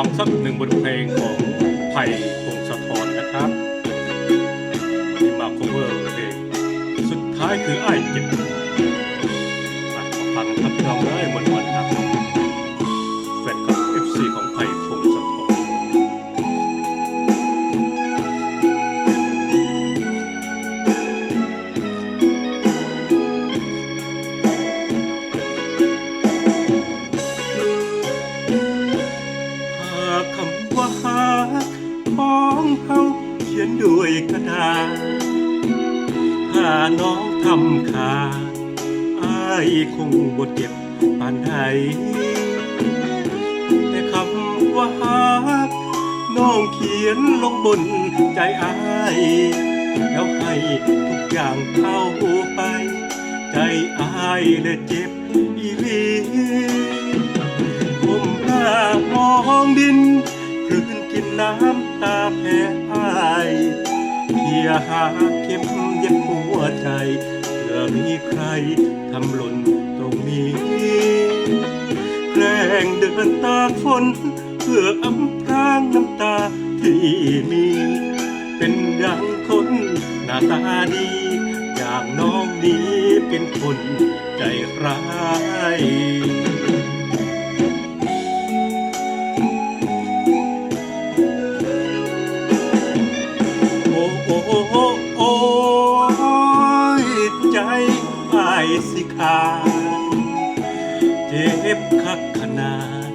ฟังสักหนึ่งบทเพลงของไผ่พงศธรนะครับวันนี้มา cover เพลงสุดท้ายคือไอ้เจ็บ เขาเขียนด้วยกระดาษถ้าน้องทำขาอายคงบดเจ็บปานใดแต่คำว่าหากน้องเขียนลงบนใจอายแล้วให้ทุกอย่างเข้าไป ใจอายและเจ็บอีลีผมหน้ามองดินคลื่น กินน้ำตาแพ้พายเคียหาเข็มเย็บหัวใจเพื่อมีใครทำหล่นตรงนี้แกล้งเดินตากฝนเพื่ออำพรางน้ำตาที่มี เป็นดังคนหน้าตาดีอย่างน้องนี้เป็นคนใจร้าย โอ้โอ้โอ้โอ้ยใจไอ้ายสิขาดเจ็บคักขนาด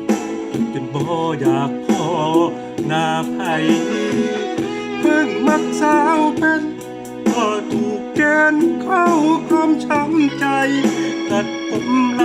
จนบ่อยากพอหน้าไผเพิ่งมักสาวเป็นก็ถูกแกนเข้าความช้ำใจตัดผมล